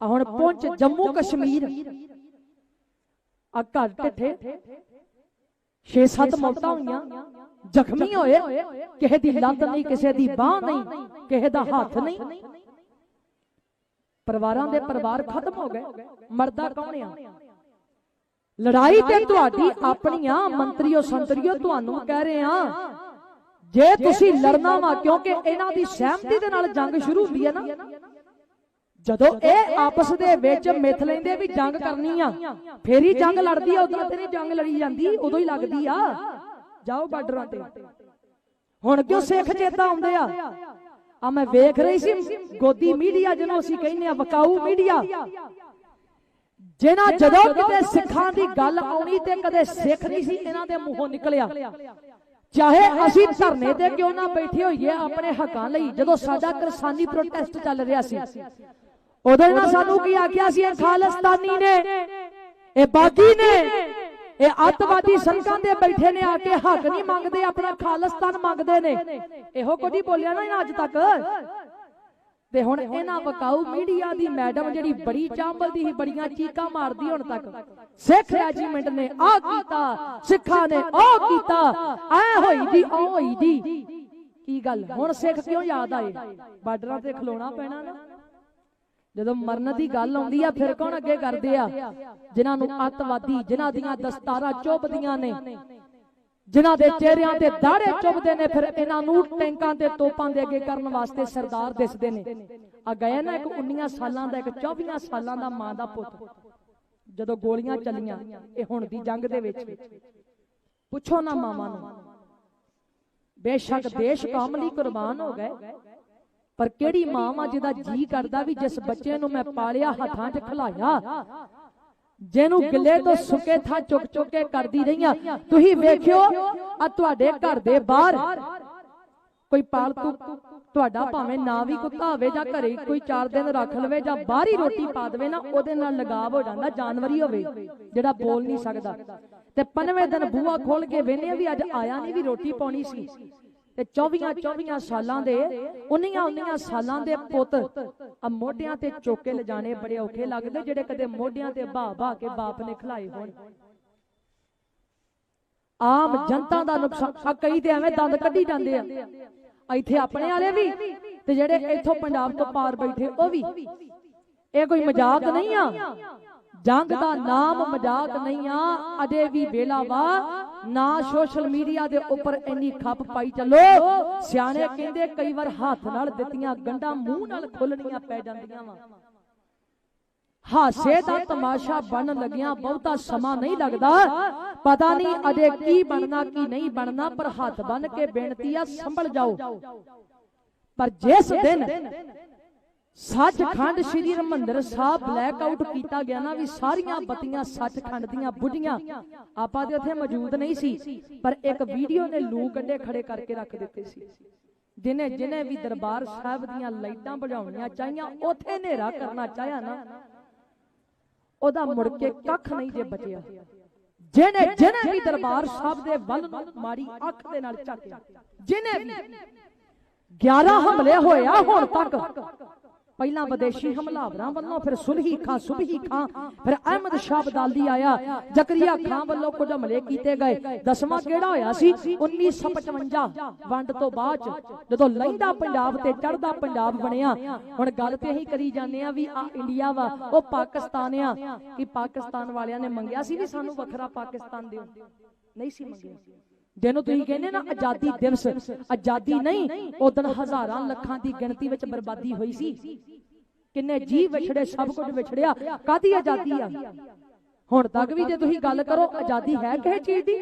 ਆ ਹੁਣ ਪਹੁੰਚ ਜੰਮੂ ਕਸ਼ਮੀਰ। ਆ ਘਰ ਢਿੱਠੇ 6-7 ਮੌਤਾਂ ਹੋਈਆਂ। ਜ਼ਖਮੀ ਹੋਏ। ਕਿਸੇ ਦੀ ਲੱਤ ਨਹੀਂ ਕਿਸੇ ਦੀ ਬਾਹ ਨਹੀਂ ਕਿਸੇ ਦਾ ਹੱਥ ਨਹੀਂ। ਪਰਿਵਾਰਾਂ ਦੇ ਪਰਿਵਾਰ ਖਤਮ ਹੋ ਗਏ। ਮਰਦਾ ਕੌਣ ਆ? ਲੜਾਈ ਤੇ ਤੁਹਾਡੀ ਆਪਣੀਆਂ ਮੰਤਰੀਓ ਸੰਤਰੀਓ ਤੁਹਾਨੂੰ ਕਹਿ ਰਹੇ ਆ ਜੇ ਤੁਸੀਂ ਲੜਨਾ ਵਾ ਕਿਉਂਕਿ ਇਹਨਾਂ ਦੀ ਸਹਿਮਤੀ ਦੇ ਨਾਲ ਜੰਗ ਸ਼ੁਰੂ ਹੁੰਦੀ ਹੈ ਨਾ। ਜਦੋਂ ਇਹ ਆਪਸ ਦੇ ਵਿੱਚ ਮਿੱਥ ਲੈਂਦੇ ਵੀ ਜੰਗ ਕਰਨੀ ਆ ਫੇਰ ਹੀ ਜੰਗ ਲੜਦੀ ਆ ਉਦੋਂ ਤੇ ਨਹੀਂ ਜੰਗ ਲੜੀ ਜਾਂਦੀ ਉਦੋਂ ਹੀ ਲੱਗਦੀ ਆ। ਜਾਓ ਬਾਰਡਰਾਂ ਤੇ। ਹੁਣ ਕਿਉਂ ਸਿੱਖ ਚੇਤਾ ਆਉਂਦੇ ਆ? ਆ? ਮੈਂ ਵੇਖ ਰਹੀ ਸੀ ਗੋਦੀ ਮੀਡੀਆ ਜਿਹਨੂੰ ਅਸੀਂ ਕਹਿੰਦੇ ਆ ਵਕਾਊ ਮੀਡੀਆ। ਜਿਨ੍ਹਾਂ ਜਦੋਂ ਕਿਤੇ ਸਿੱਖਾਂ ਦੀ ਗੱਲ ਆਉਣੀ ਤੇ ਕਦੇ ਸਿੱਖ ਨਹੀਂ ਸੀ ਇਹਨਾਂ ਦੇ ਮੂੰਹੋਂ ਨਿਕਲਿਆ। ਚਾਹੇ ਅਸੀਂ ਧਰਨੇ ਤੇ ਕਿਉਂ ਨਾ ਬੈਠੇ ਹੋਈਏ ਆਪਣੇ ਹੱਕਾਂ ਲਈ। ਜਦੋਂ ਸਾਡਾ ਕਿਸਾਨੀ ਪ੍ਰੋਟੈਸਟ ਚੱਲ ਰਿਹਾ ਸੀ। ਉਦੋਂ ਇਹਨਾਂ ਸਾਨੂੰ ਕੀ ਆਖਿਆ ਸੀ? ਇਹ ਖਾਲਿਸਤਾਨੀ ਨੇ। ਇਹ ਬਾਗੀ ਨੇ। ਇਹ ਅੱਤਵਾਦੀ ਸੜਕਾਂ ਤੇ ਬੈਠੇ ਨੇ ਆ ਕੇ ਹੱਕ ਨਹੀਂ ਮੰਗਦੇ ਆਪਣਾ ਖਾਲਿਸਤਾਨ ਮੰਗਦੇ ਨੇ। ਇਹੋ ਕੁਝ ਹੀ ਬੋਲਿਆ ਨਾ ਇਹਨਾਂ ਅੱਜ ਤੱਕ। ਤੇ ਹੁਣ ਇਹਨਾਂ ਵਕਾਊ ਮੀਡੀਆ ਦੀ ਮੈਡਮ ਜਿਹੜੀ ਬੜੀ ਚਾਂਬਲਦੀ ਸੀ ਬੜੀਆਂ ਚੀਕਾਂ ਮਾਰਦੀ ਹੁਣ ਤੱਕ। ਸਿੱਖ ਰੈਜੀਮੈਂਟ ਨੇ ਆ ਕੀਤਾ ਸਿੱਖਾਂ ਨੇ ਉਹ ਕੀਤਾ ਐ ਹੋਈ ਜੀ ਉਹ ਹੋਈ ਜੀ ਕੀ ਗੱਲ? ਹੁਣ ਸਿੱਖ ਕਿਉਂ ਯਾਦ ਆਏ? ਬਾਰਡਰਾਂ ਤੇ ਖਲੋਣਾ ਪੈਣਾ ਨਾ। ਜਦੋਂ ਮਰਨ ਦੀ ਗੱਲ ਆਉਂਦੀ ਆ ਫਿਰ ਕੌਣ ਅੱਗੇ ਕਰਦੇ ਆ? ਜਿਨ੍ਹਾਂ ਨੂੰ ਅੱਤਵਾਦੀ ਜਿਨ੍ਹਾਂ ਦੀਆਂ ਦਸਤਾਰਾਂ ਚੁੱਭਦੀਆਂ ਨੇ। ਜਿਨ੍ਹਾਂ ਦੇ ਚਿਹਰਿਆਂ ਤੇ ਦਾੜੇ ਚੁੱਭਦੇ ਨੇ ਫਿਰ ਇਹਨਾਂ ਨੂੰ ਟੈਂਕਾਂ ਤੇ ਤੋਪਾਂ ਦੇ ਅੱਗੇ ਕਰਨ ਵਾਸਤੇ ਸਰਦਾਰ ਦਿਸਦੇ ਨੇ। ਆ ਗਿਆ ਨਾ ਇੱਕ 19 ਸਾਲਾਂ ਦਾ ਇੱਕ 24 ਸਾਲਾਂ ਦਾ ਮਾਂ ਦਾ ਪੁੱਤ। ਜਦੋਂ ਗੋਲੀਆਂ ਚੱਲੀਆਂ ਇਹ ਹੁਣ ਦੀ ਜੰਗ ਦੇ ਵਿੱਚ। ਪੁੱਛੋ ਨਾ ਮਾਵਾਂ ਨੂੰ। ਬੇਸ਼ੱਕ ਦੇਸ਼ ਕੌਮ ਲਈ ਕੁਰਬਾਨ ਹੋ ਗਏ। ਪਰ ਕਿਹੜੀ ਮਾਂ ਵਾ ਜਿਹਦਾ ਜੀ ਕਰਦਾ ਵੀ ਜਿਸ ਬੱਚੇ ਨੂੰ ਮੈਂ ਪਾਲਿਆ ਹੱਥਾਂ 'ਚ ਖਿਲਾਇਆ। ਜਿਹਨੂੰ ਗਿੱਲੇ ਤੋਂ ਸੁੱਕੇ ਥਾਂ ਚੁੱਕ ਚੁੱਕ ਕੇ ਕਰਦੀ ਰਹੀਆਂ। ਤੁਸੀਂ ਵੇਖਿਓ ਆ ਤੁਹਾਡੇ ਘਰ ਦੇ ਬਾਹਰ ਕੋਈ ਪਾਲਤੂ ਤੁਹਾਡਾ ਭਾਵੇਂ ਨਾ ਵੀ ਕੁੱਤਾ ਹੋਵੇ ਜਾਂ ਘਰੇ ਕੋਈ 4 ਦਿਨ ਰੱਖ ਲਵੇ ਜਾਂ ਬਾਹਰ ਹੀ ਰੋਟੀ ਪਾ ਦੇਵੇ ਨਾ ਉਹਦੇ ਨਾਲ ਲਗਾਵ ਹੋ ਜਾਂਦਾ ਜਾਨਵਰੀ ਹੋਵੇ। ਜਿਹੜਾ ਬੋਲ ਨਹੀਂ ਸਕਦਾ। ਤੇ ਪੰਜਵੇਂ ਦਿਨ ਬੂਹਾ ਖੋਲ ਕੇ ਵੇਨੇ ਵੀ ਅੱਜ ਆਇਆ ਨਹੀਂ ਵੀ ਰੋਟੀ ਪਾਉਣੀ ਸੀ। ਤੇ 24 24 ਸਾਲਾਂ ਦੇ 19 19 ਸਾਲਾਂ ਦੇ ਪੁੱਤ ਆ ਮੋਢਿਆਂ ਤੇ ਚੋਕੇ ਲਿਜਾਣੇ ਬੜੇ ਔਖੇ ਲੱਗਦੇ, ਜਿਹੜੇ ਕਦੇ ਮੋਢਿਆਂ ਤੇ ਬਾਹ ਬਾਹ ਕੇ ਬਾਪ ਨੇ ਖਿਲਾਏ ਹੋਣ। ਆਮ ਜਨਤਾ ਦਾ ਨੁਕਸਾਨ ਕਈ ਤੇ ਐਵੇਂ ਦੰਦ ਕੱਢੀ ਜਾਂਦੇ ਆ। ਇੱਥੇ ਆਪਣੇ ਵਾਲੇ ਵੀ, ਤੇ ਜਿਹੜੇ ਇੱਥੋਂ ਪੰਜਾਬ ਤੋਂ ਪਾਰ ਬੈਠੇ, ਉਹ ਵੀ। ਇਹ ਕੋਈ ਮਜ਼ਾਕ ਨਹੀਂ ਆ? ਜੰਗ ਦਾ ਨਾਮ ਮਜ਼ਾਕ ਨਹੀਂ ਆ, ਅਜੇ ਵੀ ਵੇਲਾ ਵਾ। ਨਾ ਸੋਸ਼ਲ ਮੀਡੀਆ ਦੇ ਉੱਪਰ ਇੰਨੀ ਖੱਪ ਪਾਈ ਚੱਲੋ। ਸਿਆਣੇ ਕਹਿੰਦੇ ਕਈ ਵਾਰ ਹੱਥ ਨਾਲ ਦਿੱਤੀਆਂ ਗੰਢਾਂ ਮੂੰਹ ਨਾਲ ਖੁੱਲਣੀਆਂ ਪੈ ਜਾਂਦੀਆਂ ਵਾ। ਹਾਸੇ ਦਾ ਤਮਾਸ਼ਾ ਬਣਨ ਲੱਗਿਆ ਬਹੁਤਾ ਸਮਾਂ ਨਹੀਂ ਲੱਗਦਾ। ਪਤਾ ਨਹੀਂ ਅਜੇ ਕੀ ਬਣਨਾ, ਕੀ ਨਹੀਂ ਬਣਨਾ, ਪਰ ਹੱਥ ਬੰਨ ਕੇ ਬੇਨਤੀ ਆ, ਸੰਭਲ ਜਾਓ। ਪਰ ਜਿਸ ਦਿਨ ਸੱਚਖੰਡ ਸ੍ਰੀ ਹਰਿਮੰਦਰ ਸਾਹਿਬ ਬਲੈਕ ਆਊਟ ਕੀਤਾ ਗਿਆ ਨਾ ਵੀ ਸਾਰੀਆਂ ਬੱਤੀਆਂ ਸੱਚਖੰਡ ਦੀਆਂ ਬੁਝੀਆਂ ਆਪਾਂ ਤੇ ਉੱਥੇ ਮੌਜੂਦ ਨਹੀਂ ਸੀ, ਪਰ ਇੱਕ ਵੀਡੀਓ ਨੇ ਲੂ ਗੱਡੇ ਖੜੇ ਕਰਕੇ ਰੱਖ ਦਿੱਤੇ ਸੀ। ਜਿਨੇ ਜਿਨੇ ਵੀ ਦਰਬਾਰ ਸਾਹਿਬ ਦੀਆਂ ਲਾਈਟਾਂ ਬੁਝਾਉਣੀਆਂ ਚਾਹੀਆਂ, ਉੱਥੇ ਹਨੇਰਾ ਕਰਨਾ ਚਾਹਿਆ ਨਾ, ਉਹਦਾ ਮੁੜ ਕੇ ਕੱਖ ਨਹੀਂ ਜੇ ਬਚਿਆ। ਜਿਹਨੇ ਜਿਹਨੇ ਵੀ ਦਰਬਾਰ ਸਾਹਿਬ ਦੇ ਵੱਲ ਨੂੰ ਮਾੜੀ ਅੱਖ ਦੇ ਨਾਲ ਝਾਕਿਆ ਜਿਹਨੇ ਵੀ 11 ਹਮਲੇ ਹੋਇਆ ਹੁਣ ਤੱਕ ਪਹਿਲਾਂ ਵਿਦੇਸ਼ੀ ਹਮਲਾਵਰਾਂ ਵੱਲੋਂ ਫਿਰ ਸੁਲਹੀ ਖਾਂ ਸੁਬਹੀ ਖਾਂ ਫਿਰ ਅਹਿਮਦ ਸ਼ਾਹ ਬਦਾਲੀ ਆਇਆ ਜ਼ਕਰੀਆ ਖਾਂ ਵੱਲੋਂ ਕੁਝ ਹਮਲੇ ਕੀਤੇ ਗਏ। ਦਸਵਾਂ ਕਿਹੜਾ ਹੋਇਆ ਸੀ? 1955 ਵੰਡ ਤੋਂ ਬਾਅਦ ਜਦੋਂ ਲਹਿੰਦਾ ਪੰਜਾਬ ਤੇ ਚੜਦਾ ਪੰਜਾਬ ਬਣਿਆ। ਹੁਣ ਗੱਲ ਤੇ ਇਹੀ ਕਰੀ ਜਾਂਦੇ ਆ ਵੀ ਆ ਇੰਡੀਆ ਵਾ ਉਹ ਪਾਕਿਸਤਾਨ ਆ ਕਿ ਪਾਕਿਸਤਾਨ ਵਾਲਿਆਂ ਨੇ ਮੰਗਿਆ ਸੀ ਵੀ ਸਾਨੂੰ ਵੱਖਰਾ ਪਾਕਿਸਤਾਨ ਦਿਓ। ਨਹੀਂ ਸੀ ਮੰਗਿਆ। ਜਿਹਨੂੰ ਤੁਸੀਂ ਕਹਿੰਦੇ ਨਾ ਆਜ਼ਾਦੀ ਦਿਵਸ ਆਜ਼ਾਦੀ ਨਹੀਂ ਉਦੋਂ ਹਜ਼ਾਰਾਂ ਲੱਖਾਂ ਦੀ ਗਿਣਤੀ ਵਿੱਚ ਬਰਬਾਦੀ ਹੋਈ ਸੀ। ਕਿੰਨੇ ਜੀ ਵਿਛੜੇ ਸਭ ਕੁਝ ਵਿਛੜਿਆ। ਕਾਦੀ ਆਜ਼ਾਦੀ ਆ? ਹੁਣ ਤੱਕ ਵੀ ਜੇ ਤੁਸੀਂ ਗੱਲ ਕਰੋ ਆਜ਼ਾਦੀ ਹੈ ਕਿਸੇ ਚੀਜ਼ ਦੀ?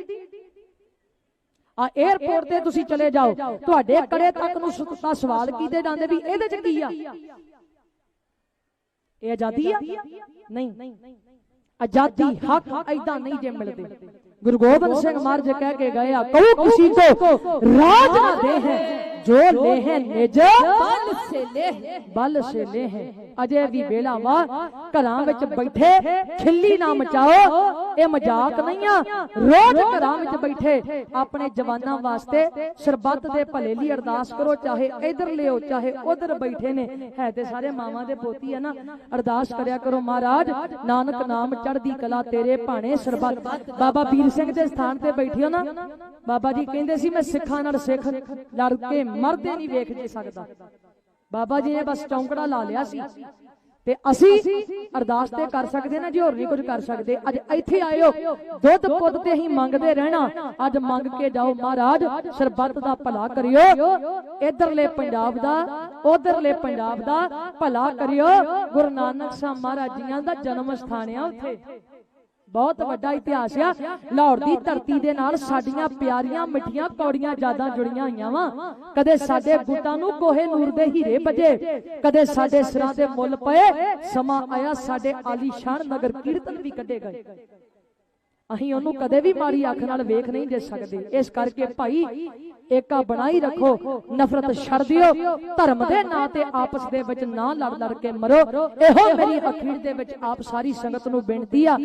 ਆ 에어ਪੋਰਟ ਤੇ ਤੁਸੀਂ ਚਲੇ ਜਾਓ। ਤੁਹਾਡੇ ਕੜੇ ਤੱਕ ਨੂੰ ਸੁੱਤਾ ਸਵਾਲ ਕੀਤੇ ਜਾਂਦੇ ਵੀ ਇਹਦੇ ਚ ਕੀ ਆ? ਇਹ ਆਜ਼ਾਦੀ ਆ? ਨਹੀਂ। ਆਜ਼ਾਦੀ ਹੱਕ ਐਦਾਂ ਨਹੀਂ ਜੇ ਮਿਲਦੇ। ਗੁਰੂ ਗੋਬਿੰਦ ਸਿੰਘ ਮਹਾਰਾਜ ਕਹਿ ਕੇ ਗਏ ਆ ਕਹੋ ਕਿਸੀ ਕੋ ਰਾਜ ਨਾ ਦੇ ਹੈ ਜੋ ਲੈ ਹੈ ਨਿਜ ਬਲ ਸੇ ਲੈ ਬਲ ਸੇ ਲੈ ਹੈ ਅਜੇ ਵੀ ਵੇਲਾ ਵਾ ਘਰਾਂ ਵਿੱਚ ਬੈਠੇ ਖਿੱਲੀ ਨਾ ਮਚਾਓ ਇਹ ਮਜ਼ਾਕ ਨਹੀਂ ਆ। ਰੋਜ਼ ਘਰਾਂ ਵਿੱਚ ਬੈਠੇ ਆਪਣੇ ਜਵਾਨਾਂ ਵਾਸਤੇ ਸਰਬੱਤ ਦੇ ਭਲੇ ਲਈ ਅਰਦਾਸ ਕਰੋ ਚਾਹੇ ਇਧਰ ਲਿਓ ਚਾਹੇ ਉਧਰ ਬੈਠੇ ਨੇ। ਹੈ ਤੇ ਸਾਰੇ ਮਾਵਾਂ ਦੇ ਪੋਤੀ ਆ ਨਾ ਅਰਦਾਸ ਕਰਿਆ ਕਰੋ ਮਹਾਰਾਜ। ਨਾਨਕ ਨਾਮ ਚੜ੍ਹਦੀ ਕਲਾ ਤੇਰੇ ਭਾਣੇ ਸਰਬੱਤ। ਬਾਬਾ ਵੀਰ ਸਿੰਘ ਦੇ ਸਥਾਨ ਤੇ ਬੈਠਿਓ ਨਾ। ਬਾਬਾ ਜੀ ਕਹਿੰਦੇ ਸੀ ਮੈਂ ਸਿੱਖਾਂ ਨਾਲ ਸਿੱਖ ਲੜ ਕੇ ਮਰਦੇ ਨਹੀਂ ਵੇਖ ਜੇ ਸਕਦਾ। ਬਾਬਾ ਜੀ ਨੇ ਬਸ ਚੌਂਕੜਾ ਲਾ ਲਿਆ ਸੀ। ਤੇ ਅਸੀਂ ਅਰਦਾਸ ਤੇ ਕਰ ਸਕਦੇ ਨਾ ਜੀ ਹੋਰ ਨਹੀਂ ਕੁਝ ਕਰ ਸਕਦੇ। ਅੱਜ ਇੱਥੇ ਆਇਓ। ਦੁੱਧ ਪੁੱਤ ਤੇ ਹੀ ਮੰਗਦੇ ਰਹਿਣਾ। ਅੱਜ ਮੰਗ ਕੇ ਜਾਓ ਮਹਾਰਾਜ ਸਰਬੱਤ ਦਾ ਭਲਾ ਕਰਿਓ। ਇਧਰਲੇ ਪੰਜਾਬ ਦਾ ਉਧਰਲੇ ਪੰਜਾਬ ਦਾ ਭਲਾ ਕਰਿਓ। ਗੁਰੂ ਨਾਨਕ ਸਾਹਿਬ ਮਹਾਰਾਜ ਜੀਆਂ ਦਾ ਜਨਮ ਸਥਾਨ ਆ ਉੱਥੇ। ਬਹੁਤ ਵੱਡਾ ਇਤਿਹਾਸ ਆ। ਲਾਹੌਰ ਦੀ ਧਰਤੀ ਦੇ ਨਾਲ ਸਾਡੀਆਂ ਪਿਆਰੀਆਂ ਮਿੱਠੀਆਂ ਕੌੜੀਆਂ ਯਾਦਾਂ ਜੁੜੀਆਂ ਹੋਈਆਂ ਵਾ। ਕਦੇ ਸਾਡੇ ਗੁੱਟਾਂ ਨੂੰ ਕੋਹੇ ਨੂਰ ਦੇ ਹੀਰੇ ਵੱਜੇ। ਕਦੇ ਸਾਡੇ ਸਿਰਾਂ ਦੇ ਮੁੱਲ ਪਏ। ਸਮਾਂ ਆਇਆ ਸਾਡੇ ਆਲੀਸ਼ਾਨ ਨਗਰ ਕੀਰਤਨ ਵੀ ਕੱਢੇ ਗਏ। ਅਸੀਂ ਉਹਨੂੰ ਕਦੇ ਵੀ ਮਾੜੀ ਅੱਖ ਨਾਲ ਵੇਖ ਨਹੀਂ ਦੇ ਸਕਦੇ। ਇਸ ਕਰਕੇ ਭਾਈ ਏਕਾ ਬਣਾਈ ਰੱਖੋ ਨਫ਼ਰਤ ਛੱਡ ਦਿਓ ਧਰਮ ਦੇ ਨਾਂ ਤੇ ਆਪਸ ਦੇ ਵਿੱਚ ਨਾ ਲੜ ਲੜ ਕੇ ਮਰੋ। ਇਹੋ ਮੇਰੀ ਅਖੀਰ ਦੇ ਵਿੱਚ ਆਪ ਸਾਰੀ ਸੰਗਤ ਨੂੰ ਬੇਨਤੀ ਆ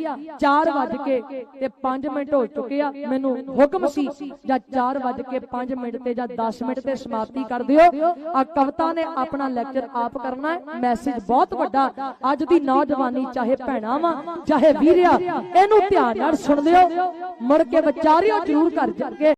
4 ਵਜ ਕੇ ਤੇ 5 ਮਿੰਟ ਹੋ ਚੁੱਕੇ ਆ ਮੈਨੂੰ ਹੁਕਮ ਸੀ ਜਾਂ 4 ਵਜ ਕੇ 5 ਮਿੰਟ ਤੇ ਜਾਂ 10 ਮਿੰਟ ਤੇ ਸਮਾਪਤੀ ਕਰ ਦਿਓ। ਆ ਕਵਿਤਾ ਨੇ ਆਪਣਾ ਲੈਕਚਰ ਆਪ ਕਰਨਾ ਹੈ ਮੈਸੇਜ ਬਹੁਤ ਵੱਡਾ। ਅੱਜ ਦੀ ਨੌਜਵਾਨੀ ਚਾਹੇ ਭੈਣਾ ਵਾ ਚਾਹੇ ਵੀਰਿਆ ਇਹਨੂੰ ਧਿਆਨ ਨਾਲ ਸੁਣ ਲਿਓ। ਮੁੜ ਕੇ ਵਿਚਾਰਿਓ ਜ਼ਰੂਰ ਕਰ ਜਾਗੇ